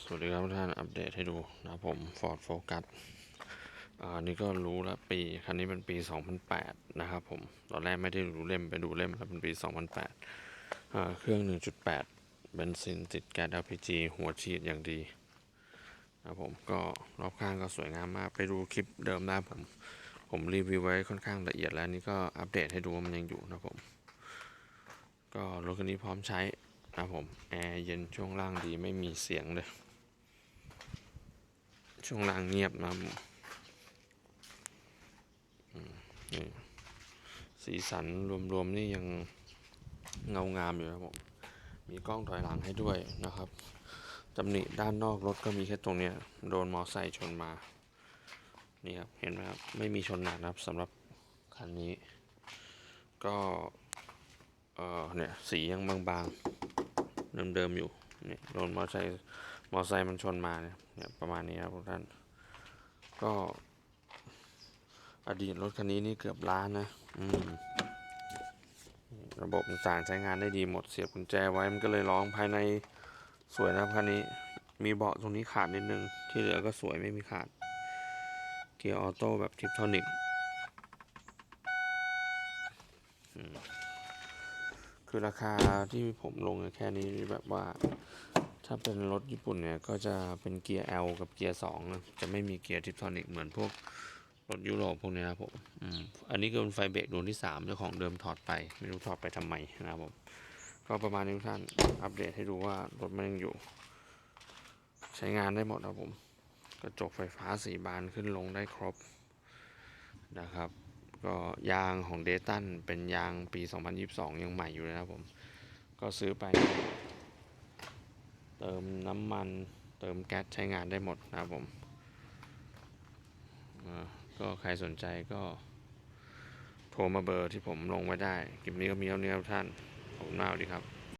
สวัสดีครับทุกท่านอัปเดตให้ดูนะครับผม Ford Focus อ่านี่ก็รู้แล้วปี คันนี้เป็นปี 2008 นะครับผม ตอนแรกไม่ได้ดูเล่มไปดูเล่มแล้วเป็นปี 2008อ่าเครื่อง 1.8 เบนซินติดแก๊ส LPG หัวฉีดอย่างดีนะครับผมก็รอบข้างก็สวยงามมาก ไปดูคลิปเดิมได้ผม ผมรีวิวไว้ค่อนข้างละเอียดแล้วนี่ก็อัปเดตให้ดูว่ามันยังอยู่นะครับผม ก็รถคันนี้พร้อมใช้ ครับผม แอร์เย็นช่วงล่างดีไม่มีเสียงเลย ช่วงล่างเงียบนะสีสันรวมๆนี่ยังเงางามอยู่นะครับผม มีกล้องถอยหลังให้ด้วยนะครับตำหนิด้านนอกรถก็มีแค่ตรงเนี้ยโดนมอไซค์ชนมา นี่ครับ เห็นไหมครับ ไม่มีชนหนักนะครับสำหรับคันนี้ ก็ เออเนี่ย สียังบางๆ เดิมๆอยู่เนี่ยโดนมอไซค์มอไซค์มันชนมาเนี่ยเนี่ยประมาณนี้ครับทุกท่าน ก็ อดีตรถคันนี้นี่เกือบล้านนะอืมระบบต่างใช้งานได้ดีหมดเสียบกุญแจไว้มันก็เลยร้องภายในสวยนะครับคันนี้มีเบาะตรงนี้ขาดนิดนึง ที่เหลือก็สวยไม่มีขาด เกียร์ออโต้แบบทิปโทนิก คือราคาที่ผมลงแค่นี้แบบว่า ถ้าเป็นรถญี่ปุ่นเนี่ย ก็จะเป็นเกียร์ L กับเกียร์2นะจะไม่มีเกียร์ทิปทอนิกเหมือนพวกรถยุโรปพวกเนี้ยครับผมอืมอันนี้ก็เป็นไฟเบรกดวงที่3เจ้าของเดิมถอดไป ไม่รู้ถอดไปทำไมนะครับผม ก็ประมาณนี้ทุกท่านอัปเดตให้ดูว่ารถมันยังอยู่ ใช้งานได้หมดครับผม กระจกไฟฟ้าสีบานขึ้นลงได้ครบนะครับ ก็ยางของเดตันเป็นยางปี 2022 ยังใหม่อยู่เลยนะครับผม ก็ซื้อไป เติมน้ำมันเติมแก๊สใช้งานได้หมดนะครับผมก็ใครสนใจก็โทรมาเบอร์ที่ผมลงไว้ได้คลิปนี้ก็มีเท่านี้ครับท่าน ขอบคุณมากดีครับ